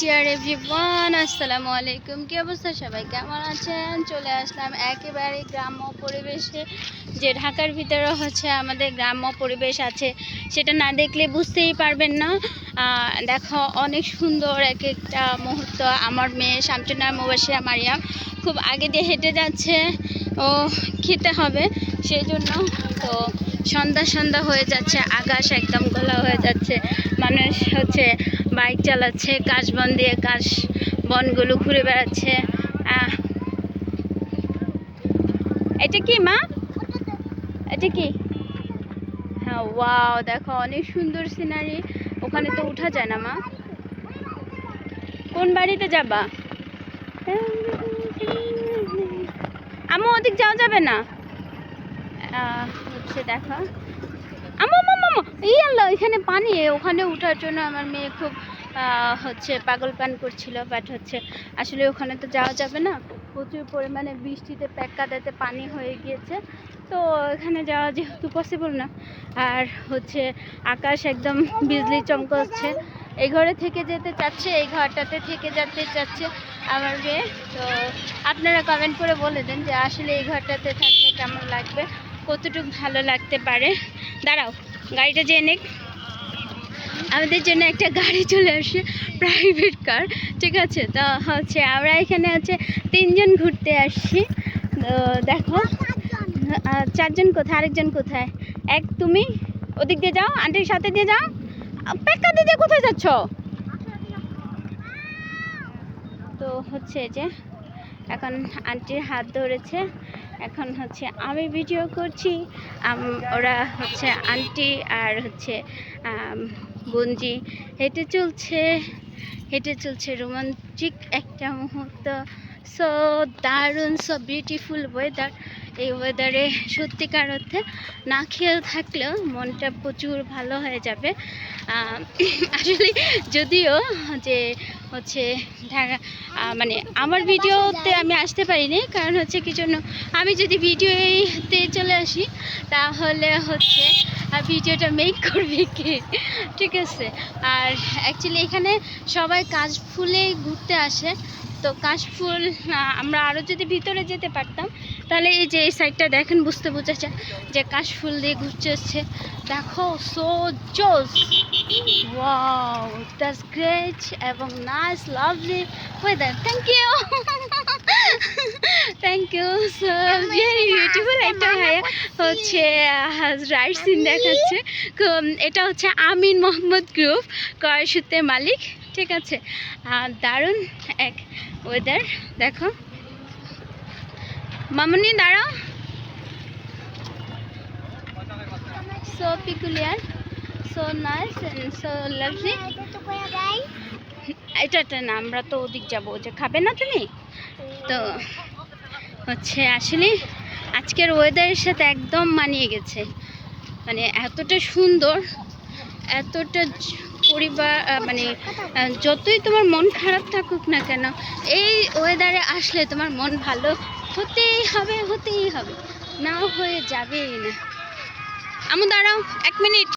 Deer everyone আসসালামু আলাইকুম। কি অবস্থা? সবাই কেমন আছেন? চলে আসলাম একেবারে গ্রাম্য পরিবেশে, যে ঢাকার ভিতরে হচ্ছে আমাদের গ্রাম্য পরিবেশ আছে। সেটা না দেখলে বুঝতেই পারবেন না। দেখো, অনেক সুন্দর এক একটা মুহূর্ত। আমার মেয়ে শামচুনার মুবাসিরা মারিয়াম খুব আগে দিয়ে হেঁটে যাচ্ছে। ও, খেতে হবে সেই জন্য তো সন্ধ্যা সন্ধ্যা হয়ে যাচ্ছে, আকাশ একদম গোলা হয়ে যাচ্ছে, মানুষ হচ্ছে বাইক চালাচ্ছে, কাশ বন দিয়ে কাশ বনগুলো ঘুরে বেড়াচ্ছে। এটা কি, মা? এটা কি? হ্যাঁ ওয়াও দেখো, অনেক সুন্দর সিনারি ওখানে তো উঠা যায় না, মা? কোন বাড়িতে যাবা? আমু ওদিক যাওয়া যাবে না? হচ্ছে দেখো। আমা মামা এই আল্লাহ, এখানে পানি। ওখানে ওঠার জন্য আমার মেয়ে খুব হচ্ছে পাগল পান করছিল বাট হচ্ছে আসলে ওখানে তো যাওয়া যাবে না। প্রচুর পরিমাণে বৃষ্টিতে প্যাক কাদাতে পানি হয়ে গিয়েছে। তো এখানে যাওয়া যেহেতু পসিবল না। আর হচ্ছে আকাশ একদম বিজলি চমকাচ্ছে। এই ঘরে থেকে যেতে চাচ্ছে, এই ঘরটাতে থেকে যেতে চাচ্ছে আমার মেয়ে। তো আপনারা কমেন্ট করে বলে দেন যে আসলে এই ঘরটাতে থাকলে কেমন লাগবে। কতটুকু ভালো লাগতে পারে? দাঁড়াও, গাড়িটা যেয়ে নিক। আমাদের জন্য একটা গাড়ি চলে আসে প্রাইভেট কার ঠিক আছে? তো হচ্ছে আমরা এখানে হচ্ছে তিনজন ঘুরতে আসছি। দেখো চারজন কোথায়, আরেকজন কোথায়? এক তুমি, ওদিক দিয়ে যাও, আন্টির সাথে দিয়ে যাও। পেক্কা দিদি কোথায় যাচ্ছ? তো হচ্ছে যে এখন আন্টির হাত ধরেছে। এখন হচ্ছে আমি ভিডিও করছি। ওরা হচ্ছে আন্টি আর হচ্ছে বঞ্জি হেঁটে চলছে হেঁটে চলছে রোমান্টিক একটা মুহূর্ত। সো দারুণ সো বিউটিফুল ওয়েদার এই ওয়েদারে সত্যিকার অর্থে না খেয়ে থাকলেও মনটা প্রচুর ভালো হয়ে যাবে। আসলে যদিও যে হচ্ছে ঢাকা মানে আমার ভিডিওতে আমি আসতে পারিনি, কারণ হচ্ছে কি জন্য, আমি যদি ভিডিওতে চলে আসি, তাহলে হচ্ছে ভিডিওটা মেক করবে কে? ঠিক আছে? আর অ্যাকচুয়ালি এখানে সবাই কাশফুলে ঘুরতে আসে, তো কাশফুল আমরা আরও যদি ভিতরে যেতে পারতাম তাহলে এই যে এই সাইডটা দেখেন বুঝতে বোঝা যায় যে কাশফুল দিয়ে ঘুরছে এসছে। দেখো সো জোস ওয়াও দ্যাটস গ্রেট এবং nice lovely weather thank you thank you very beautiful একটা ভাইয়া হচ্ছে রাইট সিন দেখাচ্ছে। এটা হচ্ছে আমিন মোহাম্মদ গ্রুপ কয়সূত্রের মালিক। ঠিক আছে? আর দারুণ এক ওয়েদার দেখো। মামুনি, দাঁড়াও। So peculiar so nice so lovely এটা একটা না, আমরা তো ওদিক যাব যে খাবে না তুমি? তো হচ্ছে আসলে আজকের ওয়েদারের সাথে একদম মানিয়ে গেছে। মানে এতটা সুন্দর, এতটা পরিবার মানে যতই তোমার মন খারাপ থাকুক না কেন, এই ওয়েদারে আসলে তোমার মন ভালো হতেই হবে হতেই হবে। না হয়ে যাবেই না। আমু দাঁড়াও, এক মিনিট।